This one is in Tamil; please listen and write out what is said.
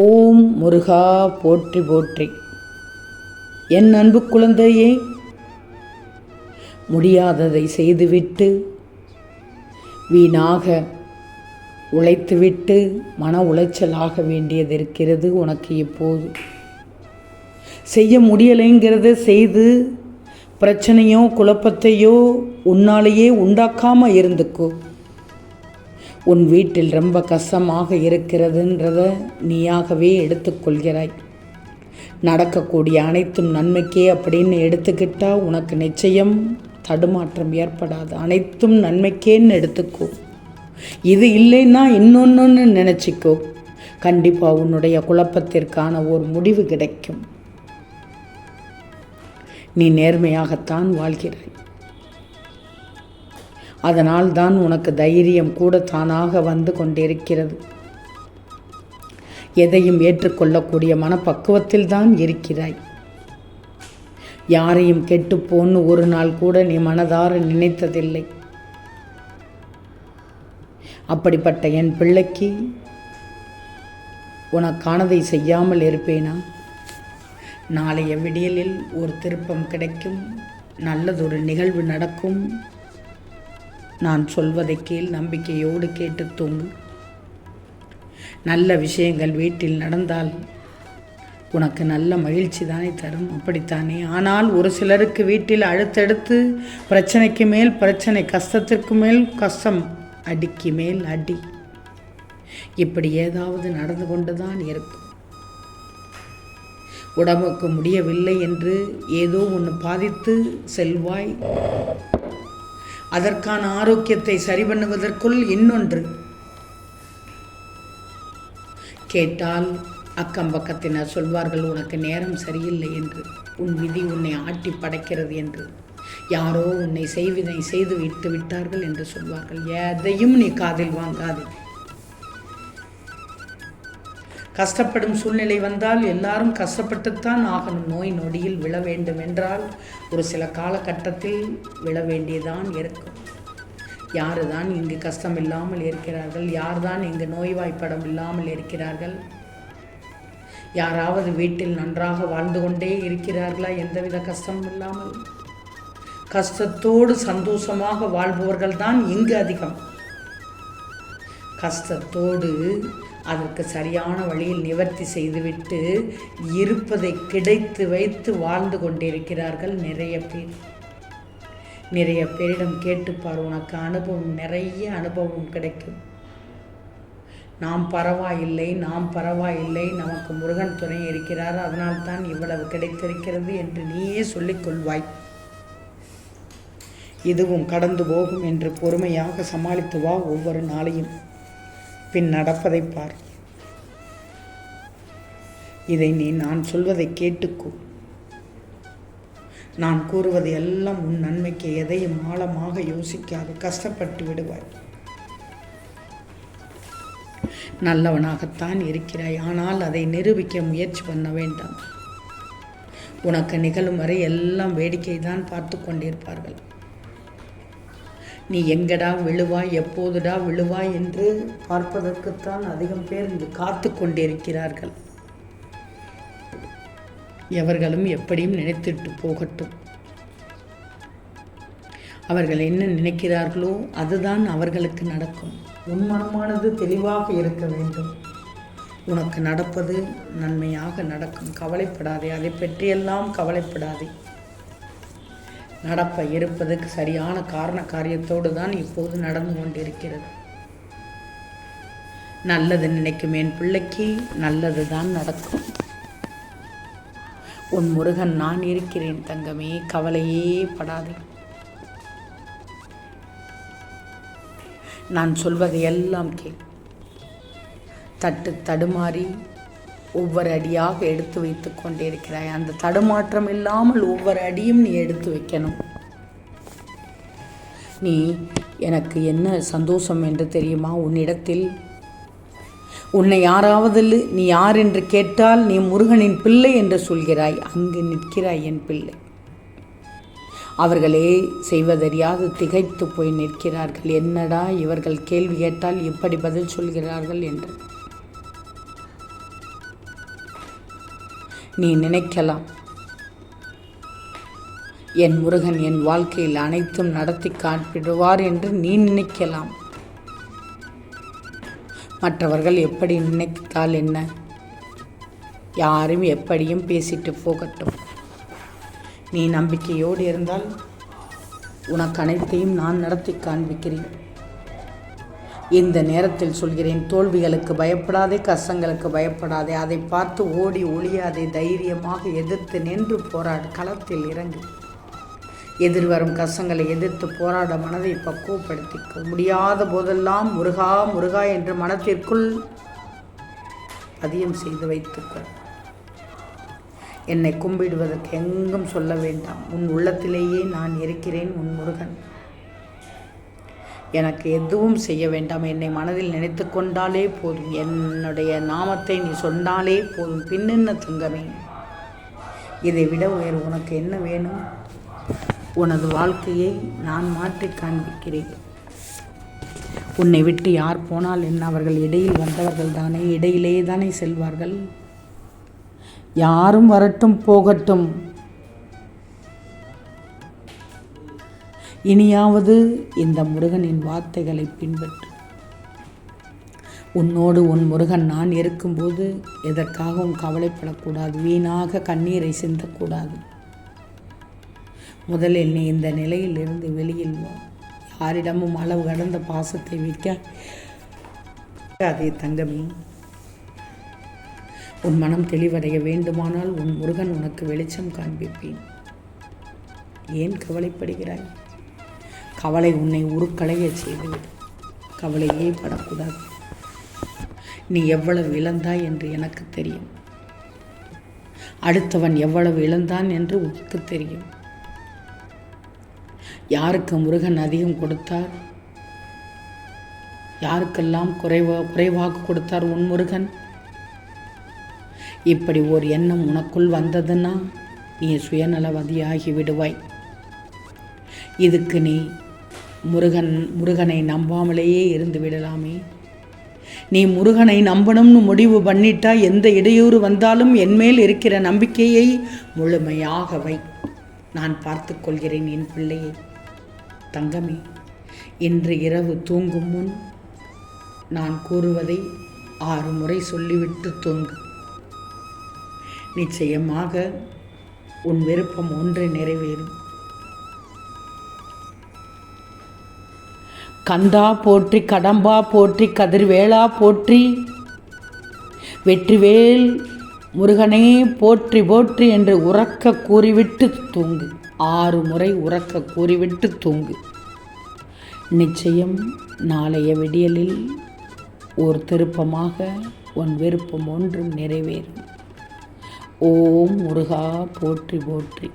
ஓம் முருகா போற்றி போற்றி. என் அன்பு குழந்தையே முடியாததை செய்துவிட்டு வீணாக உழைத்துவிட்டு மன உளைச்சலாக வேண்டியது இருக்கிறது உனக்கு இப்போது. செய்ய முடியலைங்கிறத செய்து பிரச்சனையோ குழப்பத்தையோ உன்னாலேயே உண்டாக்காமல் இருந்துக்கோ. உன் வீட்டில் ரொம்ப கஷ்டமாக இருக்கிறதுன்றத நீயாகவே எடுத்துக்கொள்கிறாய். நடக்கக்கூடிய அனைத்தும் நன்மைக்கே அப்படின்னு எடுத்துக்கிட்டா உனக்கு நிச்சயம் தடுமாற்றம் ஏற்படாது. அனைத்தும் நன்மைக்கேன்னு எடுத்துக்கோ. இது இல்லைன்னா இன்னொன்று நினச்சிக்கோ. கண்டிப்பாக உன்னுடைய குழப்பத்திற்கான ஒரு முடிவு கிடைக்கும். நீ நேர்மையாகத்தான் வாழ்கிறாய். அதனால் தான் உனக்கு தைரியம் கூட தானாக வந்து கொண்டிருக்கிறது. எதையும் ஏற்றுக்கொள்ளக்கூடிய மனப்பக்குவத்தில் தான் இருக்கிறாய். யாரையும் கெட்டுப்போன்னு ஒரு நாள் கூட நீ மனதார நினைத்ததில்லை. அப்படிப்பட்ட என் பிள்ளைக்கு உனக்கானதை செய்யாமல் இருப்பேனா? நாளைய விடியலில் ஒரு திருப்பம் கிடைக்கும் நல்லதொரு நிகழ்வு நடக்கும் நான் சொல்வதை கீழ் நம்பிக்கையோடு கேட்டு தூங்கு. நல்ல விஷயங்கள் வீட்டில் நடந்தால் உனக்கு நல்ல மகிழ்ச்சி தானே தரும். அப்படித்தானே? ஆனால் ஒரு சிலருக்கு வீட்டில் அடுத்தடுத்து பிரச்சனைக்கு மேல் பிரச்சனை கஷ்டத்திற்கு மேல் கஷ்டம் அடிக்கு மேல் அடி. இப்படி ஏதாவது நடந்து கொண்டு தான் இருக்கும். உடம்புக்கு முடியவில்லை என்று ஏதோ ஒன்று பாதித்து செல்வாய். அதற்கான ஆரோக்கியத்தை சரி பண்ணுவதற்குள் இன்னொன்று. கேட்டால் அக்கம் பக்கத்தினர் சொல்வார்கள் உனக்கு நேரம் சரியில்லை என்று. உன் விதி உன்னை ஆட்டி படைக்கிறது என்று. யாரோ உன்னை செய்வினை செய்து விட்டு விட்டார்கள் என்று சொல்வார்கள். எதையும் நீ காதில் வாங்காது. கஷ்டப்படும் சூழ்நிலை வந்தால் எல்லாரும் கஷ்டப்பட்டுத்தான் ஆகணும். நோய் நொடியில் விழ வேண்டும் என்றால் ஒரு சில காலகட்டத்தில் விழ வேண்டியதான் இருக்கும். யார் தான் இங்கு கஷ்டம் இல்லாமல் இருக்கிறார்கள்? யார் தான் இங்கு நோய்வாய்ப்படம் இல்லாமல் இருக்கிறார்கள்? யாராவது வீட்டில் நன்றாக வாழ்ந்து கொண்டே இருக்கிறார்களா? எந்தவித கஷ்டமும் இல்லாமல். கஷ்டத்தோடு சந்தோஷமாக வாழ்பவர்கள் தான் இங்கு அதிகம். கஷ்டத்தோடு அதற்கு சரியான வழியில் நிவர்த்தி செய்துவிட்டு இருப்பதை கிடைத்து வைத்து வாழ்ந்து கொண்டிருக்கிறார்கள் நிறைய பேர். நிறைய பேரிடம் கேட்டுப்பார் உனக்கு அனுபவம் நிறைய அனுபவம் கிடைக்கும். நாம் பரவாயில்லை நாம் பரவாயில்லை நமக்கு முருகன் துணை இருக்கிறார் அதனால்தான் இவ்வளவு கிடைத்திருக்கிறது என்று நீயே சொல்லிக்கொள்வாய் இதுவும் கடந்து போகும் என்று பொறுமையாக சமாளித்து வா ஒவ்வொரு நாளையும். பின் நடப்பதை பார். இதை நீ நான் சொல்வதை கேட்டுக்கோ. நான் கூறுவது எல்லாம் உன் நன்மைக்கு எதையும் ஆழமாக யோசிக்காது கஷ்டப்பட்டு விடுவாய். நல்லவனாகத்தான் இருக்கிறாய் ஆனால் அதை நிரூபிக்க முயற்சி பண்ண வேண்டாம். உனக்கு நிகழும் வரை எல்லாம் வேடிக்கை தான் பார்த்து கொண்டிருப்பார்கள். நீ எங்கடா விழுவாய் எப்போதுடா விழுவாய் என்று பார்ப்பதற்குத்தான் அதிகம் பேர் இங்கு காத்து கொண்டிருக்கிறார்கள். எவர்களும் எப்படியும் நினைத்துட்டு போகட்டும். அவர்கள் என்ன நினைக்கிறார்களோ அதுதான் அவர்களுக்கு நடக்கும். உன் மனமானது தெளிவாக இருக்க வேண்டும். உனக்கு நடப்பது நன்மையாக நடக்கும். கவலைப்படாதே அதை பற்றியெல்லாம் கவலைப்படாதே. நடப்ப இருப்பதற்கு சரியான காரண காரியத்தோடு தான் இப்போது நடந்து கொண்டிருக்கிறது. நல்லது நினைக்கும் என் பிள்ளைக்கு நல்லது தான் நடக்கும். உன் முருகன் நான் இருக்கிறேன் தங்கமே கவலையே படாதே. நான் சொல்வதை எல்லாம் கேள். தட்டு தடுமாறி ஒவ்வொரு அடியாக எடுத்து வைத்து கொண்டிருக்கிறாய். அந்த தடுமாற்றம் இல்லாமல் ஒவ்வொரு அடியும் நீ எடுத்து வைக்கணும். நீ எனக்கு என்ன சந்தோஷம் என்று தெரியுமா? உன்னிடத்தில் உன்னை யாராவது நீ யார் என்று கேட்டால் நீ முருகனின் பிள்ளை என்று சொல்கிறாய். அங்கு நிற்கிறாய் என் பிள்ளை. அவர்களே செய்வதறியாது திகைத்து போய் நிற்கிறார்கள். என்னடா இவர்கள் கேள்வி கேட்டால் எப்படி பதில் சொல்கிறார்கள் என்று. நீ நினைக்கலாம். என் முருகன் என் வாழ்க்கையில் அனைத்தும் நடத்தி காண்பிடுவார் என்று நீ நினைக்கலாம். மற்றவர்கள் எப்படி நினைத்தால் என்ன? யாரும் எப்படியும் பேசிட்டு போகட்டும். நீ நம்பிக்கையோடு இருந்தால் உனக்கு அனைத்தையும் நான் நடத்தி காண்பிக்கிறேன். இந்த நேரத்தில் சொல்கிறேன் தோல்விகளுக்கு பயப்படாதே கஷ்டங்களுக்கு பயப்படாதே அதை பார்த்து ஓடி ஒளியாதே தைரியமாக எதிர்த்து நின்று போராடு களத்தில் இறங்கு. எதிர்வரும் கஷ்டங்களை எதிர்த்து போராட மனதை பக்குவப்படுத்திக்க முடியாத போதெல்லாம் முருகா முருகா என்று மனத்திற்குள் பதியம் செய்து வைத்துக்கொள். என்னை கும்பிடுவதற்கு எங்கும் சொல்ல வேண்டாம். உன் உள்ளத்திலேயே நான் இருக்கிறேன் உன் முருகன். எனக்கு எதுவும் செய்ய வேண்டாம். என்னை மனதில் நினைத்து கொண்டாலே போதும். என்னுடைய நாமத்தை நீ சொன்னாலே போதும். பின்னென்ன துங்கமே? இதை விட உயர் உனக்கு என்ன வேணும்? உனது வாழ்க்கையை நான் மாற்றி காண்பிக்கிறேன். உன்னை விட்டு யார் போனால் என்ன அவர்கள் இடையில் வந்தவர்கள் தானே இடையிலே தானே செல்வார்கள். யாரும் வரட்டும் போகட்டும். இனியாவது இந்த முருகனின் வார்த்தைகளை பின்பற்று. உன்னோடு உன் முருகன் நான் இருக்கும்போது எதற்காகவும் கவலைப்படக்கூடாது? வீணாக கண்ணீரை சிந்தக்கூடாது. முதலில் நீ இந்த நிலையில் இருந்து வெளியில் வா. யாரிடமும் அளவு கடந்த பாசத்தை விற்க அதே தங்கமே. உன் மனம் தெளிவடைய வேண்டுமானால் உன் முருகன் உனக்கு வெளிச்சம் காண்பிப்பேன். ஏன் கவலைப்படுகிறாய்? கவலை உன்னை உருக்களைய செய்துவிடும் கவலையே படக்கூடாது. நீ எவ்வளவு இழந்தாய் என்று எனக்கு தெரியும். அடுத்தவன் எவ்வளவு இழந்தான் என்று உனக்கு தெரியும். யாருக்கு முருகன் அதிகம் கொடுத்தார்? யாருக்கெல்லாம் குறைவா குறைவாக கொடுத்தார் உன் முருகன்? இப்படி ஒரு எண்ணம் உனக்குள் வந்ததுன்னா நீ சுயநலவதியாகி விடுவாய். இதுக்கு நீ முருகன் முருகனை நம்பாமலேயே இருந்து விடலாமே. நீ முருகனை நம்பணும்னு முடிவு பண்ணிட்டா எந்த இடையூறு வந்தாலும் என்மேல் இருக்கிற நம்பிக்கையை முழுமையாக வை. நான் பார்த்து கொள்கிறேன் என் பிள்ளையை. தங்கமே இன்று இரவு தூங்கும் முன் நான் கூறுவதை ஆறு முறை சொல்லிவிட்டு தூங்கு. நிச்சயமாக உன் விருப்பம் ஒன்று நிறைவேறும். கந்தா போற்றி கடம்பா போற்றி கதிர்வேளா போற்றி. வெற்றிவேல் முருகனே போற்றி போற்றி என்று உறக்க கூறிவிட்டு தூங்கு. ஆறு முறை உறக்க கூறிவிட்டு தூங்கு. நிச்சயம் நாளைய விடியலில் ஓர் திருப்பமாக உன் விருப்பம் ஒன்றும் நிறைவேறும். ஓம் முருகா போற்றி போற்றி.